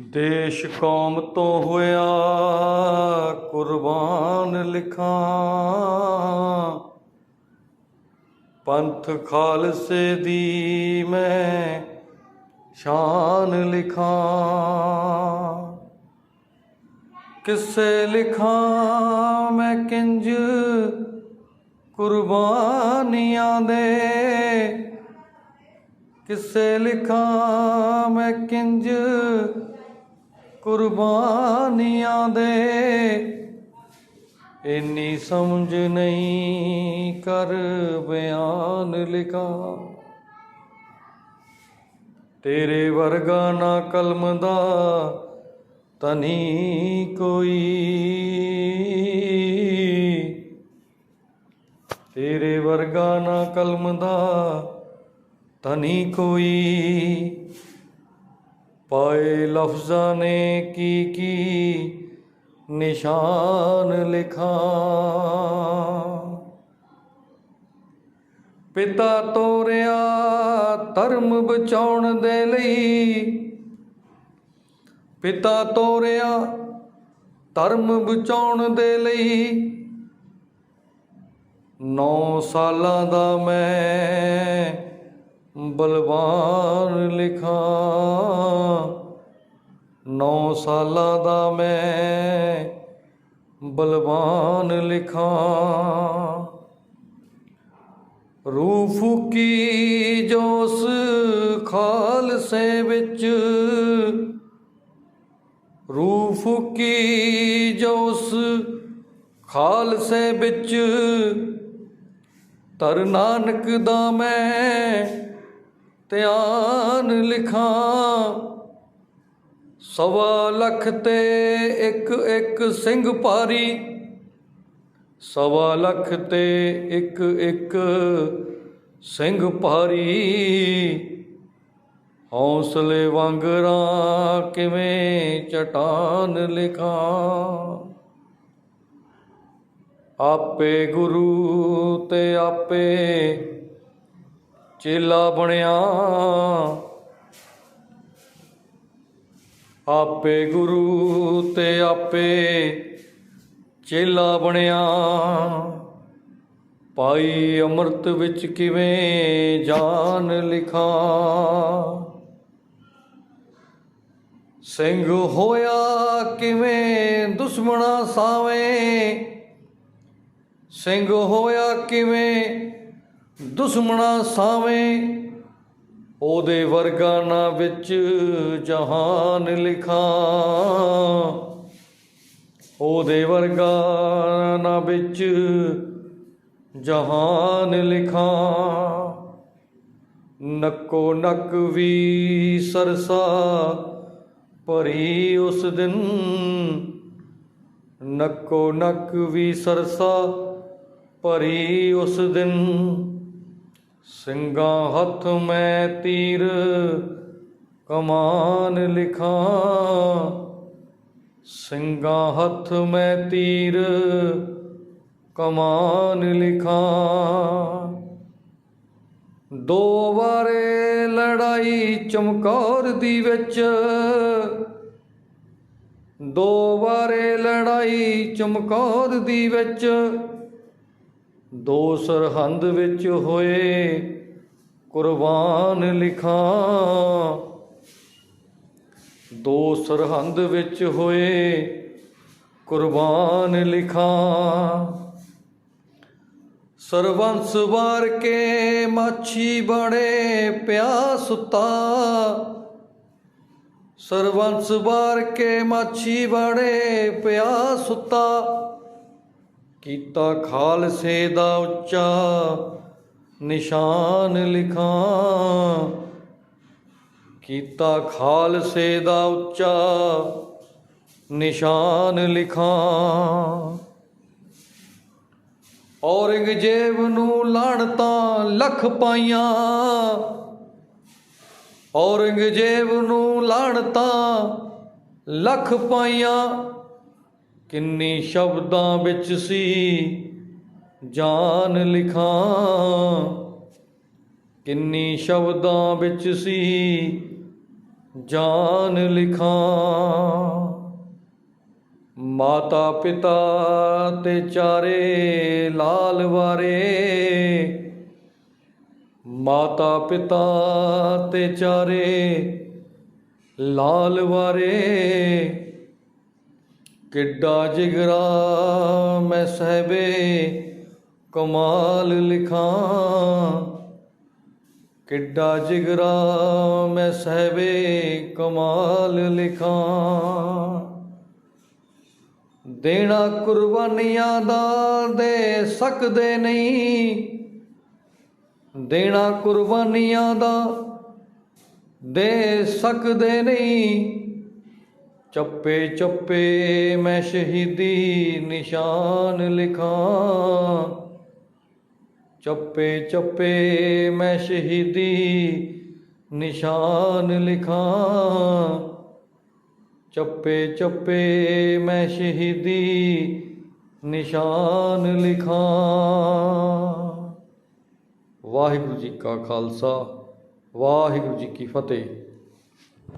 ਦੇਸ਼ ਕੌਮ ਤੋਂ ਹੋਇਆ ਕੁਰਬਾਨ ਲਿਖਾਂ। ਪੰਥ ਖਾਲਸੇ ਦੀ ਮੈਂ ਸ਼ਾਨ ਲਿਖਾਂ। ਕਿਸੇ ਲਿਖਾਂ ਮੈਂ ਕਿੰਜ ਕੁਰਬਾਨੀਆਂ ਦੇ। ਕਿਸੇ ਲਿਖਾਂ ਮੈਂ ਕਿੰਜ ਕੁਰਬਾਨੀਆਂ ਦੇ। ਇੰਨੀ ਸਮਝ ਨਹੀਂ ਕਰ ਬਿਆਨ ਲਿਖਾਂ। ਤੇਰੇ ਵਰਗਾ ਨਾ ਕਲਮ ਦਾ ਤਨੀ ਕੋਈ। ਤੇਰੇ ਵਰਗਾ ਨਾ ਕਲਮ ਦਾ ਤਨੀ ਕੋਈ। ਪਾਏ ਲਫ਼ਜ਼ਾਂ ਨੇ ਕੀ ਕੀ ਨਿਸ਼ਾਨ ਲਿਖਾਂ। ਪਿਤਾ ਤੋਰਿਆ ਧਰਮ ਬਚਾਉਣ ਦੇ ਲਈ। ਪਿਤਾ ਤੋਰਿਆ ਧਰਮ ਬਚਾਉਣ ਦੇ ਲਈ। ਨੌ ਸਾਲਾਂ ਦਾ ਮੈਂ ਬਲਵਾਨ ਲਿਖਾਂ। ਨੌ ਸਾਲਾਂ ਦਾ ਮੈਂ ਬਲਵਾਨ ਲਿਖਾਂ। ਰੂਹ ਫੂਕੀ ਜੋਸ ਖਾਲਸੇ ਵਿੱਚ। ਰੂਹ ਫੂਕੀ ਜੋਸ ਖਾਲਸੇ ਵਿੱਚ। ਤਰ ਨਾਨਕ ਦਾ ਮੈਂ ਧਿਆਨ ਲਿਖਾਂ। ਸਵਾ ਲੱਖ ਤੇ ਇੱਕ ਇੱਕ ਸਿੰਘ ਭਾਰੀ। ਸਵਾ ਲੱਖ ਤੇ ਇੱਕ ਇੱਕ ਸਿੰਘ ਭਾਰੀ। ਹੌਸਲੇ ਵਾਂਗਰਾ ਕਿਵੇਂ ਚਟਾਨ ਲਿਖਾਂ। ਆਪੇ ਗੁਰੂ ਤੇ ਆਪੇ ਚੇਲਾ ਬਣਿਆ। ਆਪੇ ਗੁਰੂ ਤੇ ਆਪੇ ਚੇਲਾ ਬਣਿਆ। ਪਾਈ ਅੰਮ੍ਰਿਤ ਵਿੱਚ ਕਿਵੇਂ ਜਾਨ ਲਿਖਾਂ। ਸਿੰਘ ਹੋਇਆ ਕਿਵੇਂ, ਦੁਸ਼ਮਣਾ ਸਾਵੇਂ। ਸਿੰਘ ਹੋਇਆ ਕਿਵੇਂ ਦੁਸ਼ਮਣਾ ਸਾਵੇਂ ਉਹਦੇ ਵਰਗਾ ਨਾ ਵਿੱਚ ਜਹਾਨ ਲਿਖਾਂ। ਉਹਦੇ ਵਰਗਾ ਨਾ ਵਿੱਚ ਜਹਾਨ ਲਿਖਾਂ। ਨੱਕੋ ਨੱਕ ਵੀ ਸਰਸਾ ਭਰੀ ਉਸ ਦਿਨ। ਨੱਕੋ ਨੱਕ ਵੀ ਸਰਸਾ ਭਰੀ ਉਸ ਦਿਨ। ਸਿੰਘਾਂ ਹੱਥ ਮੈਂ ਤੀਰ, ਕਮਾਨ ਲਿਖਾਂ। ਸਿੰਘਾਂ ਹੱਥ ਮੈਂ ਤੀਰ, ਕਮਾਨ ਲਿਖਾਂ। ਦੋ ਵਾਰੇ ਲੜਾਈ ਚਮਕੌਰ ਦੀ ਵਿੱਚ, ਦੋ ਵਾਰੇ ਲੜਾਈ ਚਮਕੌਰ ਦੀ ਵਿੱਚ। ਦੋ ਸਰਹੰਦ ਵਿੱਚ ਹੋਏ ਕੁਰਬਾਨ ਲਿਖਾਂ। ਦੋ ਸਰਹੰਦ ਵਿੱਚ ਹੋਏ ਕੁਰਬਾਨ ਲਿਖਾਂ। ਸਰਵੰਸ ਵਾਰ ਕੇ ਮਾਛੀ ਬੜੇ ਪਿਆ ਸੁੱਤਾ। ਸਰਵੰਸ ਵਾਰ ਕੇ ਮਾਛੀ ਬੜੇ ਪਿਆ ਸੁੱਤਾ। ਕੀਤਾ ਖਾਲਸੇ ਦਾ ਉੱਚਾ ਨਿਸ਼ਾਨ ਲਿਖਾਂ। ਕੀਤਾ ਖਾਲਸੇ ਦਾ ਉੱਚਾ ਨਿਸ਼ਾਨ ਲਿਖਾਂ। ਔਰੰਗਜ਼ੇਬ ਨੂੰ ਲਾਣਤਾਂ ਲੱਖ ਪਾਈਆਂ। ਔਰੰਗਜ਼ੇਬ ਨੂੰ ਲਾਣਤਾਂ ਲੱਖ ਪਾਈਆਂ। ਕਿੰਨੀ ਸ਼ਬਦਾਂ ਵਿੱਚ ਸੀ ਜਾਨ ਲਿਖਾਂ। ਕਿੰਨੀ ਸ਼ਬਦਾਂ ਵਿੱਚ ਸੀ ਜਾਨ ਲਿਖਾਂ। ਮਾਤਾ ਪਿਤਾ ਤੇ ਚਾਰੇ ਲਾਲ ਵਾਰੇ। ਮਾਤਾ ਪਿਤਾ ਤੇ ਚਾਰੇ ਲਾਲ ਵਾਰੇ। ਕਿੱਡਾ ਜਿਗਰਾ ਮੈਂ ਸਹਿਬੇ ਕਮਾਲ ਲਿਖਾਂ। ਕਿੱਡਾ ਜਿਗਰਾ ਮੈਂ ਸਹਿਬੇ ਕਮਾਲ ਲਿਖਾਂ। ਦੇਣਾ ਕੁਰਬਾਨੀਆਂ ਦਾ ਦੇ ਸਕਦੇ ਨਹੀਂ। ਦੇਣਾ ਕੁਰਬਾਨੀਆਂ ਦਾ ਦੇ ਸਕਦੇ ਨਹੀਂ। ਚੱਪੇ ਚੱਪੇ ਮੈਂ ਸ਼ਹੀਦੀ ਨਿਸ਼ਾਨ ਲਿਖਾਂ। ਚੱਪੇ ਚੱਪੇ ਮੈਂ ਸ਼ਹੀਦੀ ਨਿਸ਼ਾਨ ਲਿਖਾਂ। ਚੱਪੇ ਚੱਪੇ ਮੈਂ ਸ਼ਹੀਦੀ ਨਿਸ਼ਾਨ ਲਿਖਾਂ। ਵਾਹਿਗੁਰੂ ਜੀ ਕਾ ਖਾਲਸਾ, ਵਾਹਿਗੁਰੂ ਜੀ ਕੀ ਫਤਿਹ।